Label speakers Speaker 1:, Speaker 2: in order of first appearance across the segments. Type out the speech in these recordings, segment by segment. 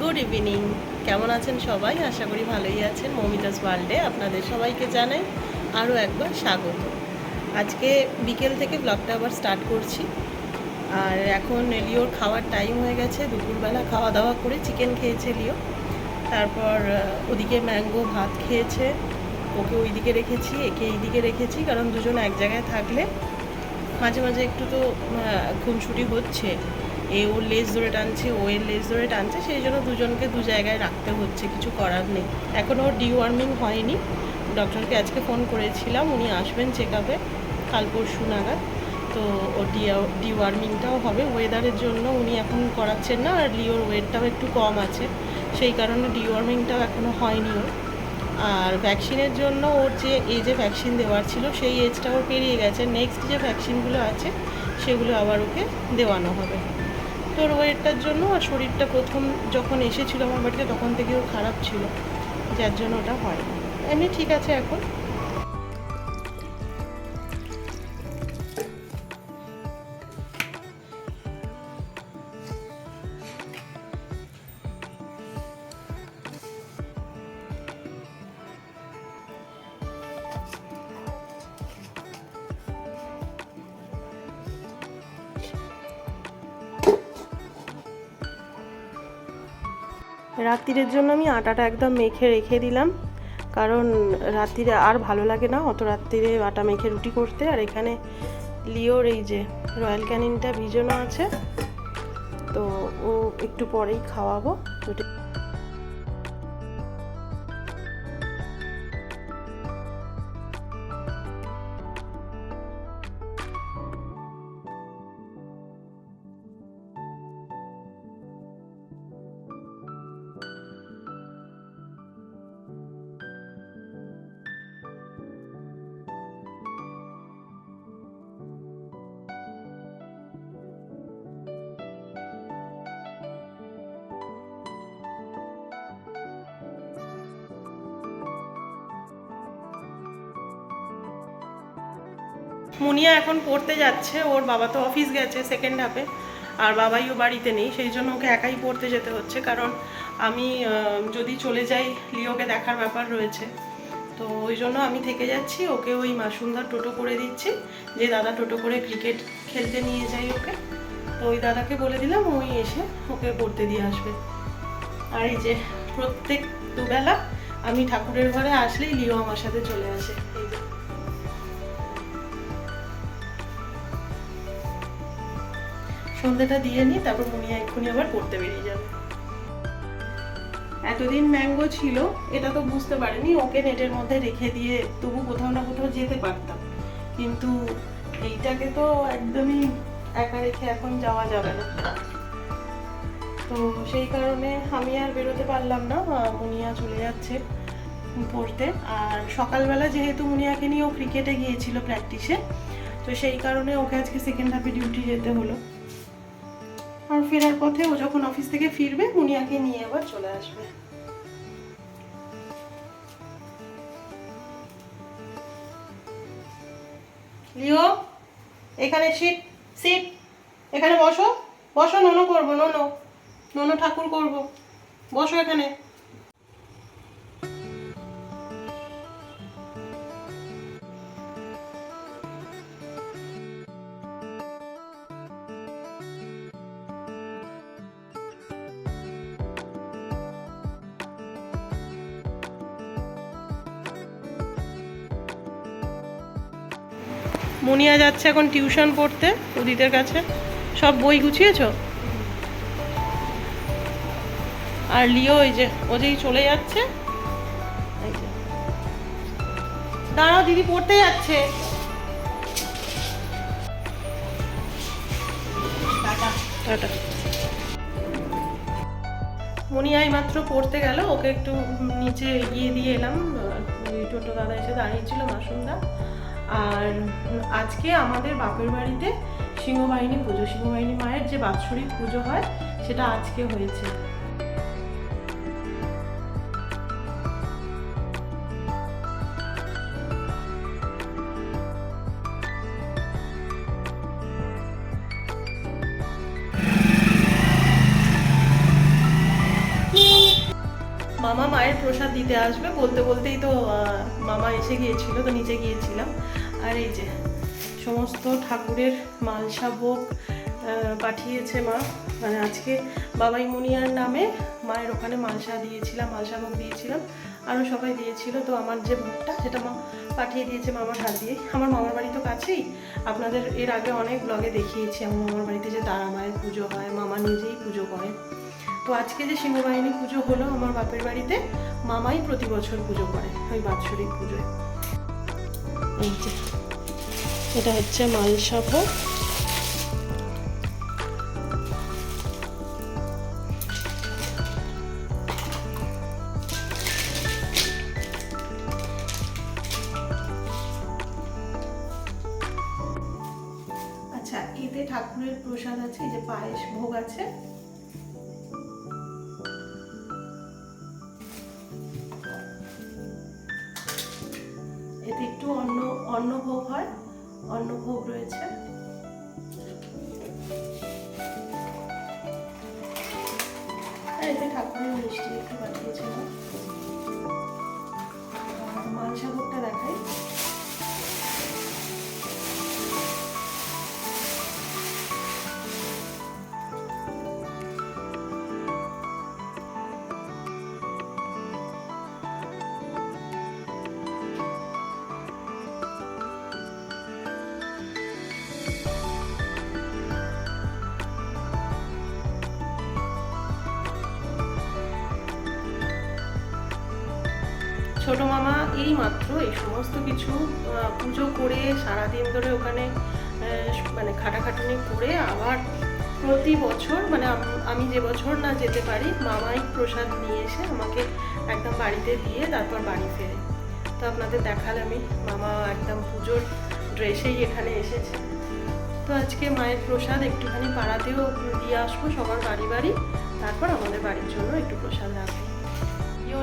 Speaker 1: Good evening কেমন আছেন সবাই? আশা করি ভালোই আছেন। মমিতাস ওয়ার্ল্ডে আপনাদের সবাইকে জানাই আরও একবার স্বাগত। আজকে বিকেল থেকে ব্লগটা আবার স্টার্ট করছি। আর এখন লিওর খাওয়ার টাইম হয়ে গেছে। দুপুরবেলা খাওয়া দাওয়া করে চিকেন খেয়েছে লিও। তারপর ওদিকে ম্যাঙ্গো ভাত খেয়েছে। ওকে ওইদিকে রেখেছি, একে এইদিকে রেখেছি। কারণ দুজন এক জায়গায় থাকলে মাঝে মাঝে একটু তো খুনসুটি হচ্ছে। এ ওর লেজ ধরে টানছে, ও এর লেজ ধরে টানছে, সেই জন্য দুজনকে দু জায়গায় রাখতে হচ্ছে, কিছু করার নেই। এখনও ওর ডিওয়ার্মিং হয়নি। ডক্টরকে আজকে ফোন করেছিলাম, উনি আসবেন চেক আপে কাল পরশু নাগাদ। তো ওর ডিওয়ার্মিংটাও হবে। ওয়েদারের জন্য উনি এখন করাচ্ছেন না, আর লিওর ওয়েটটাও একটু কম আছে। সেই কারণে ডিওয়ার্মিংটাও এখনও হয়নি ওর। আর ভ্যাকসিনের জন্য ওর যে এজে ভ্যাকসিন দেওয়ার ছিল, সেই এজটা পেরিয়ে গেছে। নেক্সট যে ভ্যাকসিনগুলো আছে, সেগুলো আবার ওকে দেওয়ানো হবে। তোর ওয়েটটার জন্য আর শরীরটা প্রথম যখন এসেছিল আমার বাড়িতে, তখন থেকে খারাপ ছিল। যার জন্য ওটা হয়। এমনি ঠিক আছে এখন। রাত্রিরের জন্য আমি আটাটা একদম মেখে রেখে দিলাম। কারণ রাত্রিরে আর ভালো লাগে না অত রাত্রিরে আটা মেখে রুটি করতে। আর এখানে লিওর এই যে রয়্যাল ক্যানিনটা ভিজানো আছে। তো ও একটু পরেই খাওয়াবো। রুটি মুনিয়া এখন পড়তে যাচ্ছে, ওর বাবা তো অফিস গেছে সেকেন্ড হাফে আর বাবাইও বাড়িতে নেই, সেই জন্য ওকে একাই পড়তে যেতে হচ্ছে, কারণ আমি যদি চলে যাই, লিওকে দেখার ব্যাপার রয়েছে। তো ওই জন্য আমি থেকে যাচ্ছি, ওকে ওই মাসুন্দার টোটো করে দিচ্ছি, যে দাদা টোটো করে ক্রিকেট খেলতে নিয়ে যাই ওকে। তো ওই দাদাকে বলে দিলাম ওই এসে ওকে পড়তে দিয়ে আসবে। আর এই যে প্রত্যেক দুবেলা আমি ঠাকুরের ঘরে আসলেই লিও আমার সাথে চলে আসে। সন্ধ্যেটা দিয়ে নিই তারপর মুনিয়া এক্ষুনি আবার পড়তে বেরিয়ে যাবে। এতদিন ম্যাঙ্গো ছিল, এটা তো বুঝতে পারিনি, ওকে নেটের মধ্যে রেখে দিয়ে তবু কোথাও না কোথাও যেতে পারতাম। কিন্তু এইটাকে তো একদমই একা রেখে এখন যাওয়া যাবে না। তো সেই কারণে আমি আর বেরোতে পারলাম না, মুনিয়া চলে যাচ্ছে পড়তে। আর সকালবেলা যেহেতু মুনিয়াকে নিয়ে ও ক্রিকেটে গিয়েছিল প্র্যাকটিসে তো সেই কারণে ওকে আজকে সেকেন্ড হাফে ডিউটি যেতে হলো। আর ফেরার পথে ও যখন অফিস থেকে ফিরবে মুনিয়াকে নিয়ে আবার চলে আসবে। লিও, এখানে সিট সিট এখানে বসো। বসো, ননো করব, ননো। ননো ঠাকুর করব। বসো এখানে। মুনিয়া যাচ্ছে এখন টিউশন পড়তে উদিতের কাছে। সব বই গুছিয়েছো? আর লিও ওই যে, ও যেই চলে যাচ্ছে। দাঁড়াও, দিদি পড়তে যাচ্ছে। মুনিয়াই মাত্র পড়তে গেল, ওকে একটু নিচে এগিয়ে দিয়ে এলাম। টোটো দাদা এসে দাঁড়িয়েছিল মাসুন্দা আর আজকে আমাদের বাপের বাড়িতে সিংহবাহিনী, পুজো সিংহবাহিনী মায়ের যে বাৎসরিক পুজো হয়, সেটা আজকে হয়েছে। আসবে। বলতে বলতেই তো মামা এসে গিয়েছিল, তো নিচে গিয়েছিলাম। আর এই যে, সমস্ত ঠাকুরের মালসা ভোগ পাঠিয়েছে মা। মানে আজকে বাবাই মুনিয়ার নামে মায়ের ওখানে মালসা দিয়েছিলাম, মালসা ভোগ দিয়েছিলাম। আরও সবাই দিয়েছিল, তো আমার যে ভোগটা, সেটা মা পাঠিয়ে দিয়েছে মামার হাত দিয়ে। আমার মামার বাড়ি তো কাছেই। আপনাদের এর আগে অনেক ব্লগে দেখিয়েছি, আমার মামার বাড়িতে যে তারা মায়ের পুজো হয়, মামা নিজেই পুজো করে। তো আজকে যে সিংহবাহিনী পুজো হলো, আমার বাপের বাড়িতে মামাই প্রতি বছর পুজো করে, ওই বাৎসরিক পুজোয়। এটা হচ্ছে মালসা আচ্ছা এতে ঠাকুরের প্রসাদ আছে, এই যে পায়েস ভোগ আছে। অন্ন অন্ন ভোগ হয় অন্নভোগ রয়েছে। ঠাকুরের মিষ্টি একটু পাঠিয়েছিলাম মালসাগরটা মালসা ভোগটা দেখাই। ছোট মামা এই মাত্র, এই সমস্ত কিছু পুজো করে সারাদিন ধরে ওখানে মানে খাটাখাটুনি করে আবার প্রতি বছর মানে আমি যে বছর না যেতে পারি, মামাই প্রসাদ নিয়ে এসে আমাকে একদম বাড়িতে দিয়ে তারপর বাড়ি ফেরে। তো আপনাদের দেখালামই, মামা একদম পুজোর ড্রেসেই এখানে এসেছে। তো আজকে মায়ের প্রসাদ একটুখানি পাড়াতেও দিয়ে আসব, সবার বাড়ি বাড়ি, তারপর আমাদের বাড়ির জন্য একটু প্রসাদ রাখব।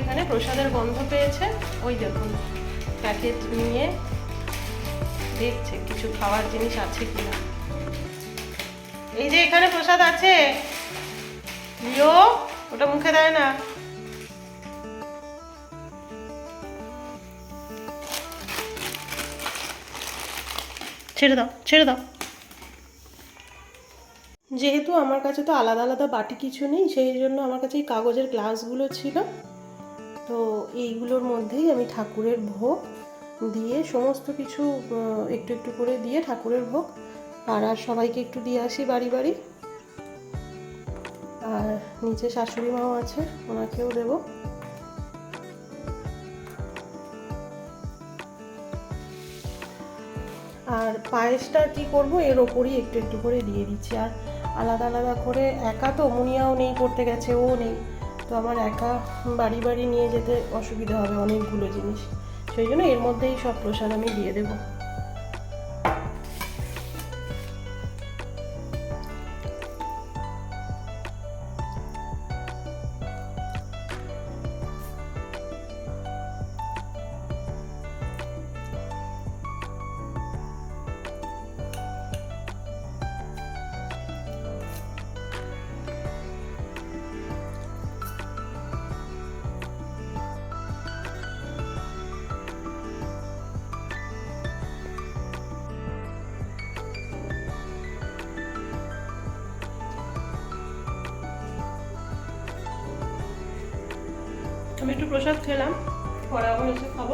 Speaker 1: এখানে প্রসাদের গন্ধ পেয়েছে। ওই দেখুন প্যাকেট নিয়ে দেখছে কিছু খাওয়ার জিনিস আছে কিনা। এই যে এখানে প্রসাদ আছে। লিও, ওটা মুখে দেয় না। ছেড়ে দাও ছেড়ে দাও। যেহেতু আমার কাছে তো আলাদা আলাদা বাটি কিছু নেই, সেই জন্য আমার কাছে এই কাগজের গ্লাসগুলো ছিল। তো এইগুলোর মধ্যেই আমি ঠাকুরের ভোগ দিয়ে সমস্ত কিছু একটু একটু করে দিয়ে ঠাকুরের ভোগ। আর আর সবাইকে একটু দিয়ে আসি বাড়ি বাড়ি। আর নিচে শাশুড়ি মাও আছে, ওনাকেও দেবো। আর পায়েসটা কি করব, এর ওপরই একটু একটু করে দিয়ে দিচ্ছি। আর আলাদা আলাদা করে একা তো মুনিয়াও নেই, পড়তে গেছে, ও নেই। তো আমার একা বাড়ি বাড়ি নিয়ে যেতে অসুবিধা হবে অনেকগুলো জিনিস। সেই জন্য এর মধ্যেই সব প্রসাদ আমি দিয়ে দেবো। একটু প্রসাদ খেলাম পরে আবার এসে খাব।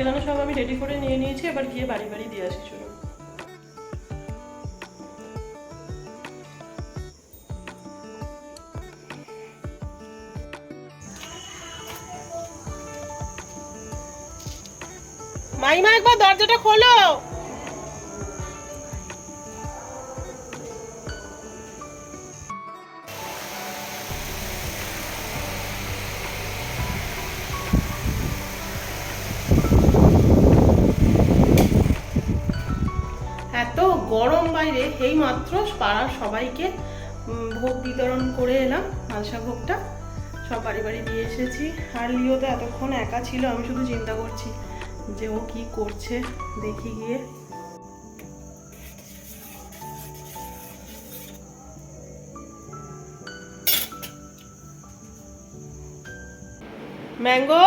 Speaker 1: এখানে সব আমি রেডি করে নিয়ে নিয়েছি, এবার গিয়ে বাড়ি বাড়ি দিয়ে আসি চলুন। মাইমা, একবার দরজাটা খোলো। বাইরে। এই মাত্র পাড়ার সবাইকে ভোগ বিতরণ করে এলাম, মালসা ভোগটা। সব বাড়ি বাড়ি দিয়ে এসেছি। আর লিও তো এতক্ষণ একা ছিল, আমি শুধু চিন্তা করছি যে ও কি করছে, দেখি গিয়ে। ম্যাঙ্গো?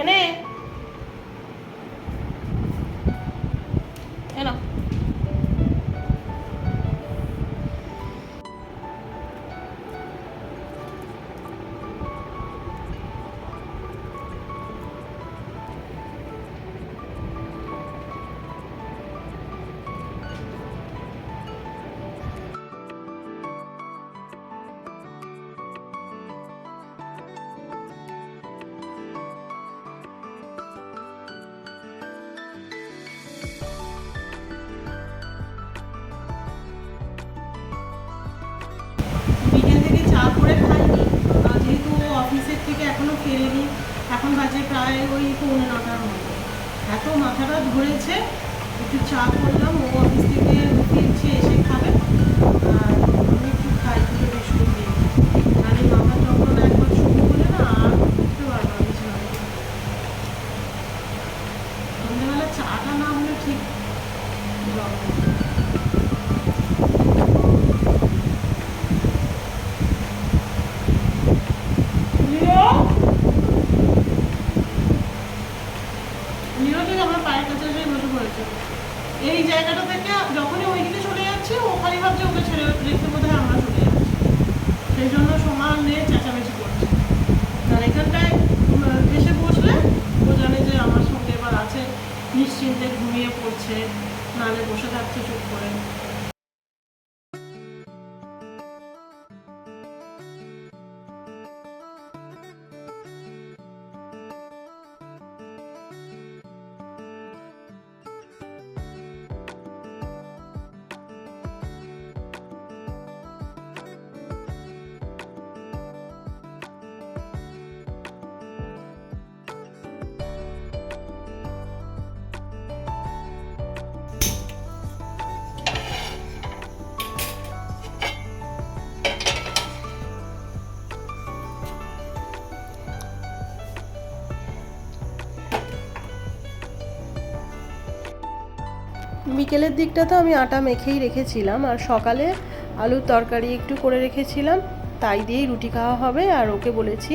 Speaker 1: এনে। অফিসের থেকে এখনও ফেরেনি। এখন বাজে প্রায় ওই পৌনে নটার মতো। এত মাথাটা ধরেছে, একটু চা করলাম, ও অফিস থেকে ফিরছে এসে খাবে আর আমি একটু খাই দিয়ে বিস্কুট দিয়ে নাহলে মাথা যখন একবার শুরু হলে না আর উঠতে পারব না বিছানা থেকে। সন্ধ্যেবেলা চাটা না হলে ঠিক লাগে না। লিও লিও ঠিক আমার পায়ের কাছে এসে বসে পড়েছে এই জায়গাটা থেকে যখনই ওইদিকে চলে যাচ্ছে ও খালি ভাবছে ওকে ছেড়ে রেখে বোধহয় আমরা চলে যাচ্ছি। সেই জন্য সমান নিয়ে চেঁচামেচি করছে। আর এখানটায় এসে বসলে ও জানে যে আমার সঙ্গে এবার আছে, নিশ্চিন্তে ঘুমিয়ে পড়ছে, নালে বসে থাকছে চুপ করে। বিকেলের দিকটা তো আমি আটা মেখেই রেখেছিলাম আর সকালে আলুর তরকারি একটু করে রেখেছিলাম, তাই দিয়েই রুটি খাওয়া হবে আর ওকে বলেছি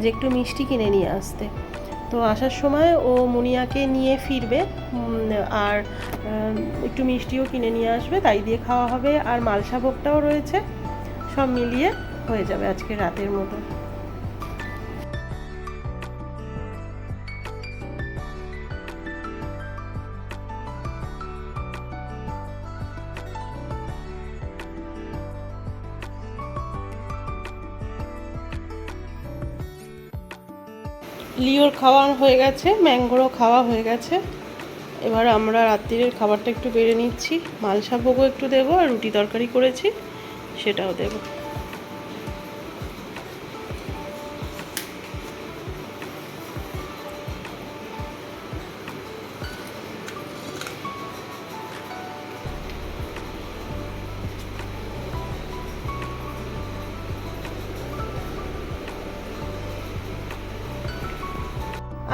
Speaker 1: যে একটু মিষ্টি কিনে নিয়ে আসতে। তো আসার সময় ও মুনিয়াকে নিয়ে ফিরবে আর একটু মিষ্টিও কিনে নিয়ে আসবে, তাই দিয়ে খাওয়া হবে। আর মালসা ভোগটাও রয়েছে, সব মিলিয়ে হয়ে যাবে আজকে রাতের মতো। লিওর খাওয়া হয়ে গেছে, ম্যাঙ্গোরও খাওয়া হয়ে গেছে। এবার আমরা রাত্রির খাবারটা একটু বেড়ে নিচ্ছি। মালসা ভোগও একটু দেবো আর রুটি তরকারি করেছি, সেটাও দেবো।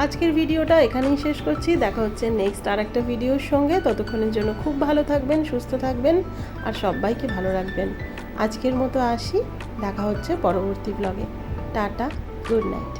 Speaker 1: আজকের ভিডিওটা এখানেই শেষ করছি। দেখা হচ্ছে নেক্সট আর একটা ভিডিওর সঙ্গে। ততক্ষণের জন্য খুব ভালো থাকবেন, সুস্থ থাকবেন আর সবাইকে ভালো রাখবেন। আজকের মতো আসি। দেখা হচ্ছে পরবর্তী ব্লগে টাটা গুড নাইট